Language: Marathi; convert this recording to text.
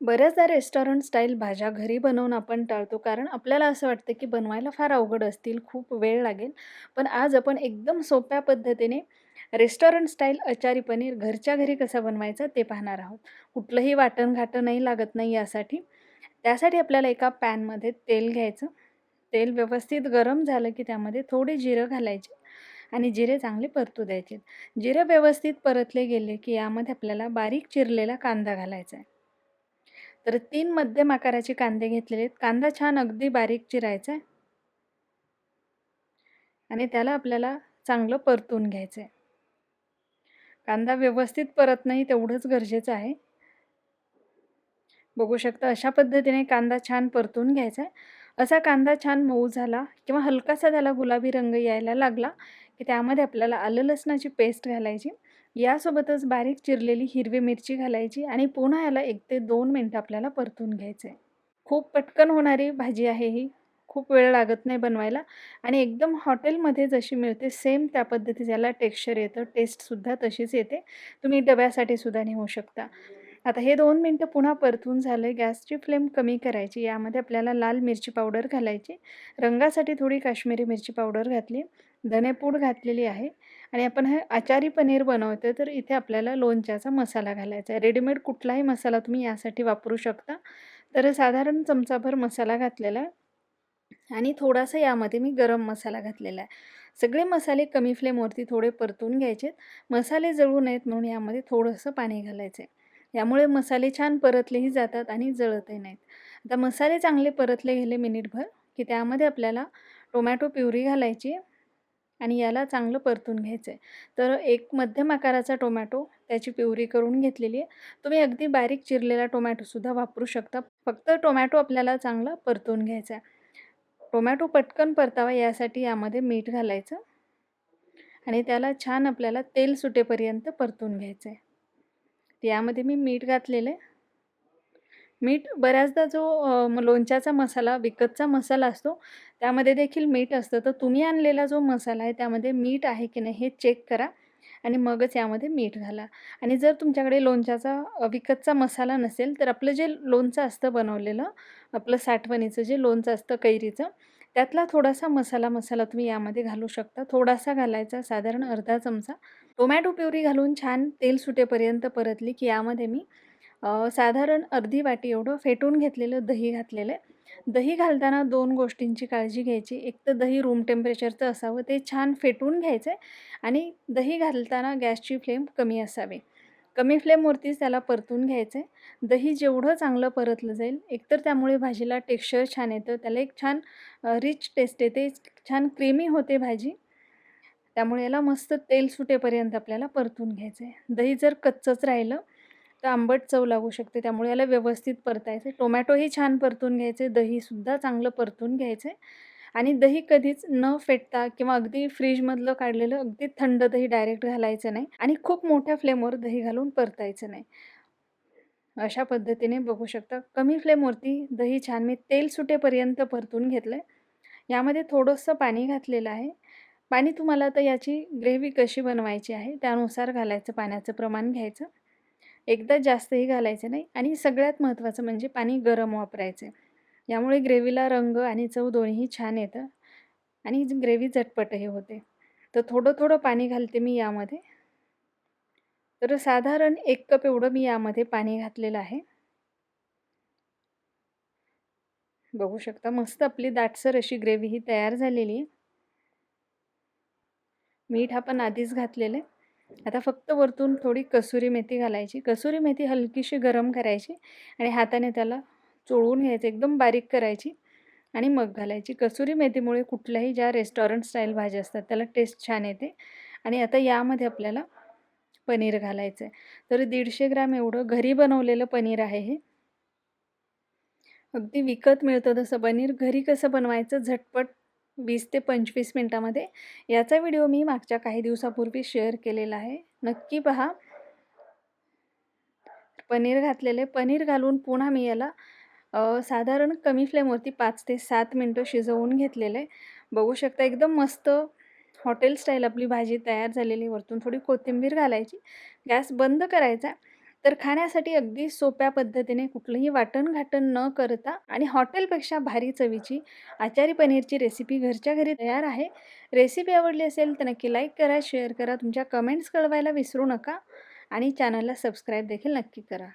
बऱ्याचदा रेस्टॉरंट स्टाईल भाज्या घरी बनवून आपण टाळतो. कारण आपल्याला असं वाटतं की बनवायला फार अवघड असतील खूप वेळ लागेल. पण आज आपण एकदम सोप्या पद्धतीने रेस्टॉरंट स्टाईल अचारी पनीर घरच्या घरी कसं बनवायचं ते पाहणार आहोत. कुठलंही वाटण घाटं नाही लागत नाही यासाठी. त्यासाठी आपल्याला एका पॅनमध्ये तेल घ्यायचं. तेल व्यवस्थित गरम झालं की त्यामध्ये थोडे जिरं घालायचे आणि जिरे चांगले परतू द्यायचे. जिरे व्यवस्थित परतले गेले की यामध्ये आपल्याला बारीक चिरलेला कांदा घालायचा आहे. तर तीन मध्यम आकाराचे कांदे घेतलेले आहेत. कांदा छान अगदी बारीक चिरायचा आहे. आणि त्याला आपल्याला चांगलं परतून घ्यायचं आहे कांदा व्यवस्थित परत नाही तेवढंच गरजेचं आहे. बघू शकता अशा पद्धतीने कांदा छान परतून घ्यायचा आहे. असा कांदा छान मऊ झाला किंवा हलकासा त्याला गुलाबी रंग यायला लागला की त्यामध्ये आपल्याला आलं लसणाची पेस्ट घालायची. यासोबतच बारीक चिरलेली हिरवी मिरची घालायची आणि पुन्हा याला एक ते दोन मिनटं आपल्याला परतून घ्यायचं आहे खूप पटकन होणारी भाजी आहे ही. खूप वेळ लागत नाही बनवायला आणि एकदम हॉटेलमध्ये जशी मिळते सेम त्या पद्धतीत याला टेक्स्चर येतं टेस्टसुद्धा तशीच येते. तुम्ही डब्यासाठी सुद्धा नेऊ शकता. आता हे दोन मिनटं पुन्हा परतून झालं. गॅसची फ्लेम कमी करायची. यामध्ये आपल्याला लाल मिरची पावडर घालायची. रंगासाठी थोडी काश्मीरी मिरची पावडर घातली. धनेपूड घातलेली आहे. आणि आपण हे आचारी पनीर बनवतो तर इथे आपल्याला लोणच्याचा मसाला घालायचा आहे. रेडीमेड कुठलाही मसाला तुम्ही यासाठी वापरू शकता. तर साधारण चमचाभर मसाला घातलेला आहे. आणि थोडासा यामध्ये मी गरम मसाला घातलेला आहे. सगळे मसाले कमी फ्लेमवरती थोडे परतून घ्यायचे मसाले जळू नयेत म्हणून यामध्ये थोडंसं पाणी घालायचं आहे यामुळे मसाले छान परतलेही जातात आणि जळतही नाहीत. आता मसाले चांगले परतले गेले मिनिटभर की त्यामध्ये आपल्याला टोमॅटो प्युरी घालायची आणि याला चांगलं परतून घ्यायचं आहे तर एक मध्यम आकाराचा टोमॅटो त्याची प्युरी करून घेतलेली आहे. तुम्ही अगदी बारीक चिरलेला टोमॅटोसुद्धा वापरू शकता. फक्त टोमॅटो आपल्याला चांगला परतून घ्यायचा आहे टोमॅटो पटकन परतावा यासाठी यामध्ये मीठ घालायचं आणि त्याला छान आपल्याला तेल सुटेपर्यंत परतून घ्यायचं आहे यामध्ये मी मीठ घातलेलं आहे. मीठ बऱ्याचदा जो लोणच्याचा मसाला विकतचा मसाला असतो त्यामध्ये देखील मीठ असतं. तर तुम्ही आणलेला जो मसाला आहे त्यामध्ये मीठ आहे की नाही हे चेक करा आणि मगच यामध्ये मीठ घाला. आणि जर तुमच्याकडे लोणच्याचा विकतचा मसाला नसेल तर आपलं जे लोणचं असतं बनवलेलं आपलं साठवणीचं जे लोणचं असतं कैरीचं त्यातला थोडासा मसाला मसाला तुम्ही यामध्ये घालू शकता. थोडासा घालायचा साधारण अर्धा चमचा. टोमॅटो प्युरी घालून छान तेल सुटेपर्यंत परतली की यामध्ये मी साधारण अर्धी वाटी एवढं फेटून घेतलेलं दही घातलेलं आहे. दही घालताना दोन गोष्टींची काळजी घ्यायची. एक तर दही रूम टेम्परेचरचं असावं ते छान फेटून घ्यायचं आहे आणि दही घालताना गॅसची फ्लेम कमी असावी. कमी फ्लेमवरतीच त्याला परतून घ्यायचं आहे दही जेवढं चांगलं परतलं जाईल एकतर त्यामुळे भाजीला टेक्स्चर छान येतं त्याला एक छान रिच टेस्ट येते छान क्रीमी होते भाजी. त्यामुळे याला मस्त तेल सुटेपर्यंत आपल्याला परतून घ्यायचं आहे दही जर कच्चंच राहिलं तर आंबट चव लागू शकते. त्यामुळे याला व्यवस्थित परतायचं टोमॅटोही छान परतून घ्यायचे दहीसुद्धा चांगलं परतून घ्यायचं आणि दही कधीच न फेटता किंवा अगदी फ्रीजमधलं काढलेलं अगदी थंड दही डायरेक्ट घालायचं नाही आणि खूप मोठ्या फ्लेमवर दही घालून परतायचं नाही. अशा पद्धतीने बघू शकता. कमी फ्लेमवरती दही छान मी तेल सुटेपर्यंत परतून घेतलं आहे यामध्ये थोडंसं पाणी घातलेलं आहे. पाणी तुम्हाला तर याची ग्रेव्ही कशी बनवायची आहे त्यानुसार घालायचं पाण्याचं प्रमाण घ्यायचं. एकदा जास्तही घालायचं नाही आणि सगळ्यात महत्त्वाचं म्हणजे पाणी गरम वापरायचं. यामुळे ग्रेव्हीला रंग आणि चव दोन्हीही छान येतं आणि ग्रेव्ही झटपटही होते. तर थोडं थोडं पाणी घालते मी यामध्ये. तर साधारण एक कप एवढं मी यामध्ये पाणी घातलेलं आहे. बघू शकता मस्त आपली दाटसर अशी ग्रेव्ही ही तयार झालेली आहे. मीठ आपण आधीच घातलेलं आहे. आता फक्त वरतून थोडी कसुरी मेथी घालायची. कसुरी मेथी हलकीशी गरम करायची आणि हाताने त्याला चोळून घ्यायचं एकदम बारीक करायची आणि मग घालायची. कसुरी मेथीमुळे कुठल्याही ज्या रेस्टॉरंट स्टाईल भाज्या असतात त्याला टेस्ट छान येते. आणि आता यामध्ये आपल्याला पनीर घालायचं आहे तर दीडशे ग्रॅम एवढं घरी बनवलेलं पनीर आहे हे. अगदी विकत मिळतं तसं. पनीर घरी कसं बनवायचं? झटपट वीस ते पंचवीस मिनटामध्ये याचा व्हिडिओ मी मागच्या काही दिवसापूर्वी शेअर केलेला आहे. नक्की पहा. पनीर घातलेले पनीर घालून पुन्हा मी याला साधारण कमी फ्लेमवरती पाच ते सात मिनटं शिजवून घेतलेले. बघू शकता एकदम मस्त हॉटेल स्टाईल आपली भाजी तयार झालेली वरतून थोडी कोथिंबीर घालायची. गॅस बंद करायचा. तर खाण्यासाठी अगदी सोप्या पद्धतीने कुठलंही वाटण-घाटण न करता आणि हॉटेलपेक्षा भारी चवीची आचारी पनीरची रेसिपी घरच्या घरी तयार आहे. रेसिपी आवडली असेल तर नक्की लाईक करा, शेअर करा, तुमच्या कमेंट्स कळवायला विसरू नका आणि चॅनलला सबस्क्राईब देखील नक्की करा.